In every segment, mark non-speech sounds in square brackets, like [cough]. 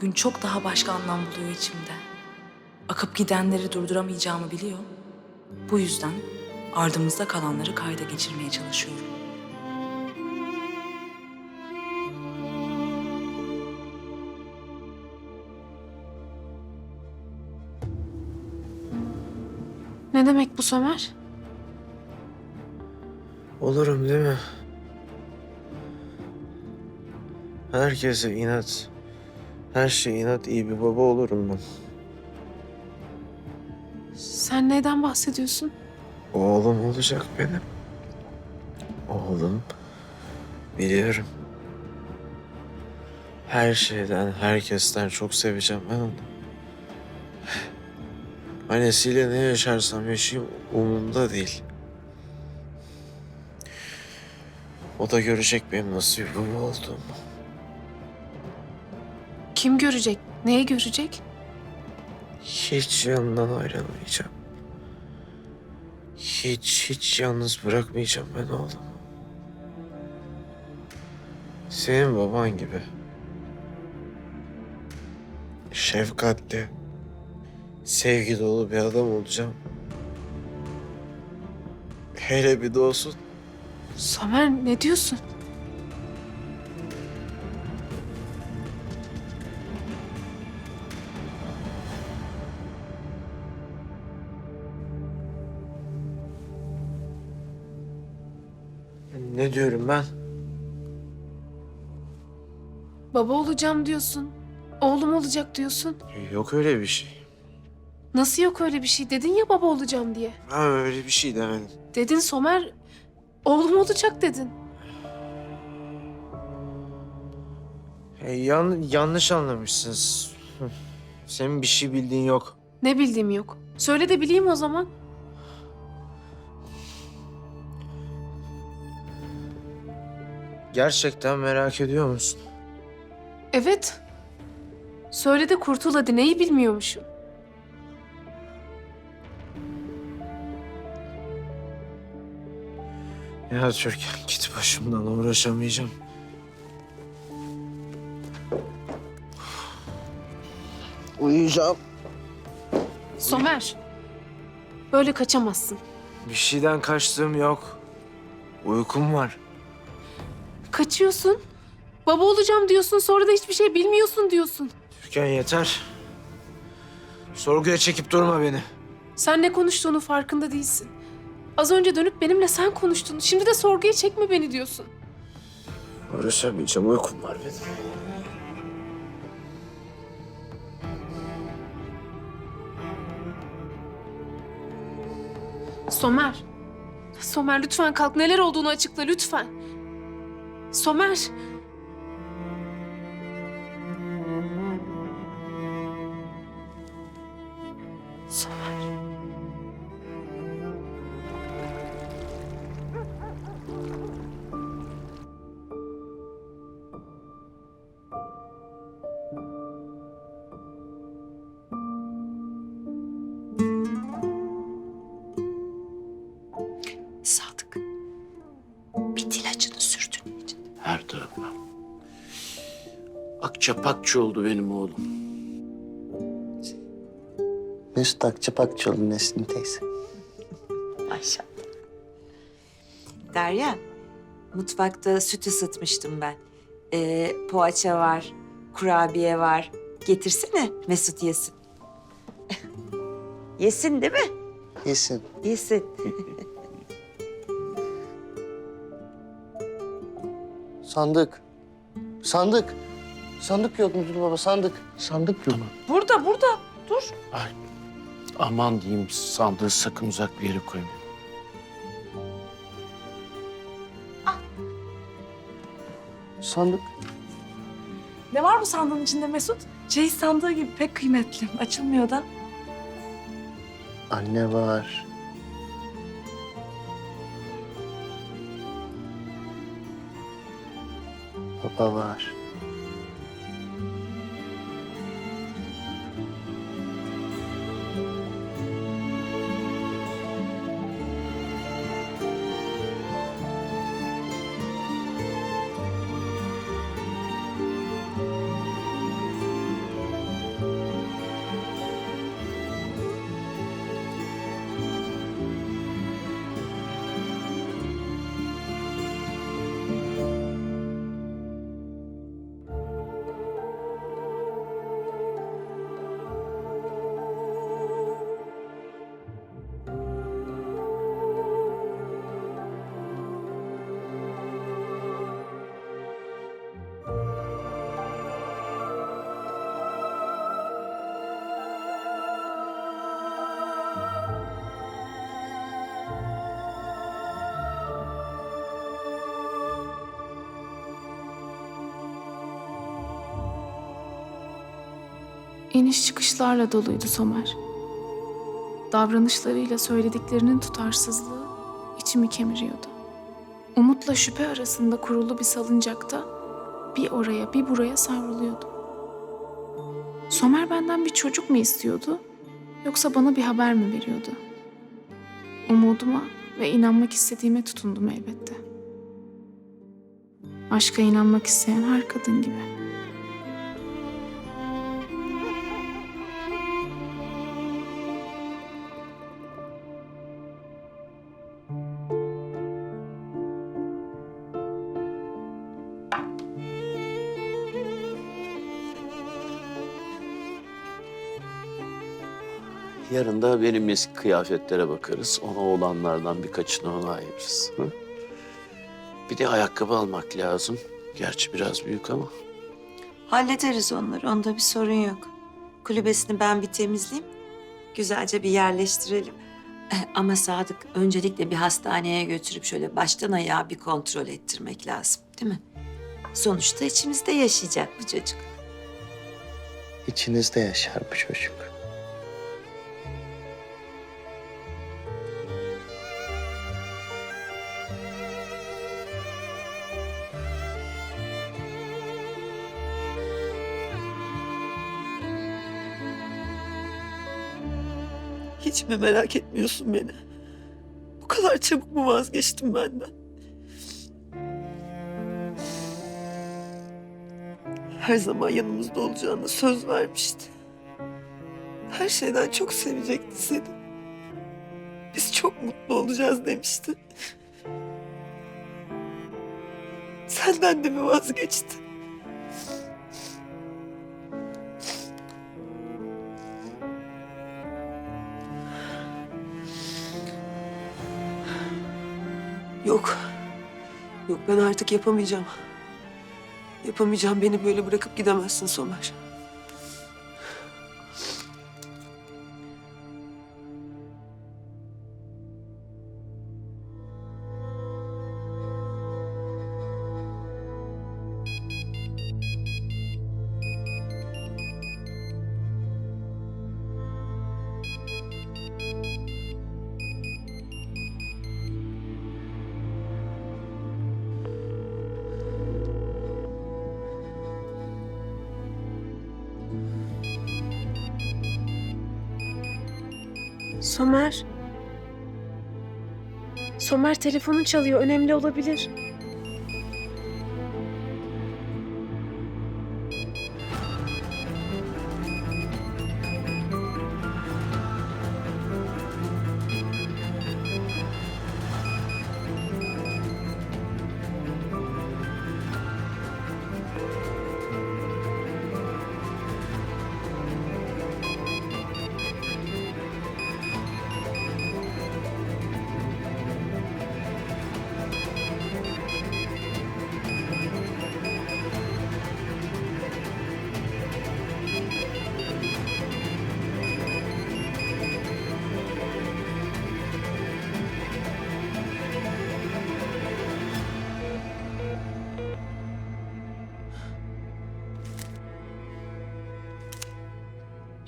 Bugün çok daha başka anlam buluyor içimde. Akıp gidenleri durduramayacağımı biliyor. Bu yüzden ardımızda kalanları kayda geçirmeye çalışıyorum. Ne demek bu Somer? Olurum değil mi? Herkese inat. Her şey inat iyi bir baba olurum ben. Sen neyden bahsediyorsun? Oğlum olacak benim. Oğlum. Biliyorum. Her şeyden, herkesten çok seveceğim ben onu. Annesiyle ne yaşarsam yaşayayım umurumda değil. O da görecek benim nasıl bir baba olduğumu. Kim görecek? Neyi görecek? Hiç yanından ayrılmayacağım. Hiç hiç yalnız bırakmayacağım ben oğlumu. Senin baban gibi. Şefkatli, sevgi dolu bir adam olacağım. Hele bir de olsun Somer ne diyorsun? Ne diyorum ben? Baba olacağım diyorsun. Oğlum olacak diyorsun. Yok öyle bir şey. Nasıl yok öyle bir şey? Dedin ya baba olacağım diye. Ben öyle bir şey demedim. Dedin Somer. Oğlum olacak dedin. E, yan, yanlış anlamışsınız. Senin bir şey bildiğin yok. Ne bildiğim yok. Söyle de bileyim o zaman. Gerçekten merak ediyor musun? Evet. Söyle de kurtul hadi. Neyi bilmiyormuşum? Ya Türkan git başımdan uğraşamayacağım. Uyuyacağım. Somer. Böyle kaçamazsın. Bir şeyden kaçtığım yok. Uykum var. Kaçıyorsun. Baba olacağım diyorsun sonra da hiçbir şey bilmiyorsun diyorsun. Türkan yeter. Sorguya çekip durma beni. Sen ne konuştuğunu farkında değilsin. Az önce dönüp benimle sen konuştun. Şimdi de sorguya çekme beni diyorsun. Uğraşamayacağım. Uykum var benim. Somer. Somer lütfen kalk. Neler olduğunu açıkla lütfen. Somer. Akçapakçı oldu benim oğlum. Mesut Akçapakçıoğlu Nesrin teyze. Maşallah. Derya, mutfakta süt ısıtmıştım ben. Ee, poğaça var, kurabiye var. Getirsene Mesut yesin. [laughs] yesin değil mi? Yesin. Yesin. Sandık. Sandık. Sandık yok müdür baba sandık. Sandık yok. Burada, burada. Dur. Ay, aman diyeyim sandığı sakın uzak bir yere koyma. Sandık. Ne var bu sandığın içinde Mesut? Ceyiz sandığı gibi pek kıymetli. Açılmıyor da. Anne var. Baba var. İniş çıkışlarla doluydu Somer. Davranışlarıyla söylediklerinin tutarsızlığı içimi kemiriyordu. Umutla şüphe arasında kurulu bir salıncakta bir oraya bir buraya savruluyordum. Somer benden bir çocuk mu istiyordu yoksa bana bir haber mi veriyordu? Umuduma ve inanmak istediğime tutundum elbette. Aşka inanmak isteyen her kadın gibi. Yarın da benim eski kıyafetlere bakarız. Ona olanlardan birkaçını ona ayırırız. Hı? Bir de ayakkabı almak lazım. Gerçi biraz büyük ama. Hallederiz onları. Onda bir sorun yok. Kulübesini ben bir temizleyeyim. Güzelce bir yerleştirelim. Eh, Ama Sadık öncelikle bir hastaneye götürüp şöyle baştan ayağa bir kontrol ettirmek lazım. Değil mi? Sonuçta içimizde yaşayacak bu çocuk. İçinizde yaşar bu çocuk. Hiç mi merak etmiyorsun beni? Bu kadar çabuk mu vazgeçtin benden? Her zaman yanımızda olacağına söz vermişti. Her şeyden çok sevecekti seni. Biz çok mutlu olacağız demişti. Senden de mi vazgeçti? Yok. Yok ben artık yapamayacağım. Yapamayacağım. Beni böyle bırakıp gidemezsin Somer. Somer. Somer telefonun çalıyor. Önemli olabilir.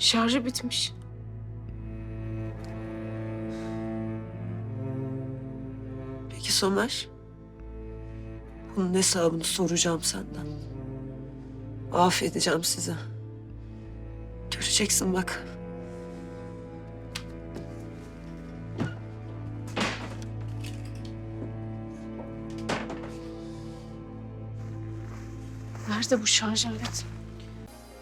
Şarjı bitmiş. Peki Somer? Bunun hesabını soracağım senden. Affedeceğim size. Göreceksin bak. Nerede bu şarj aleti?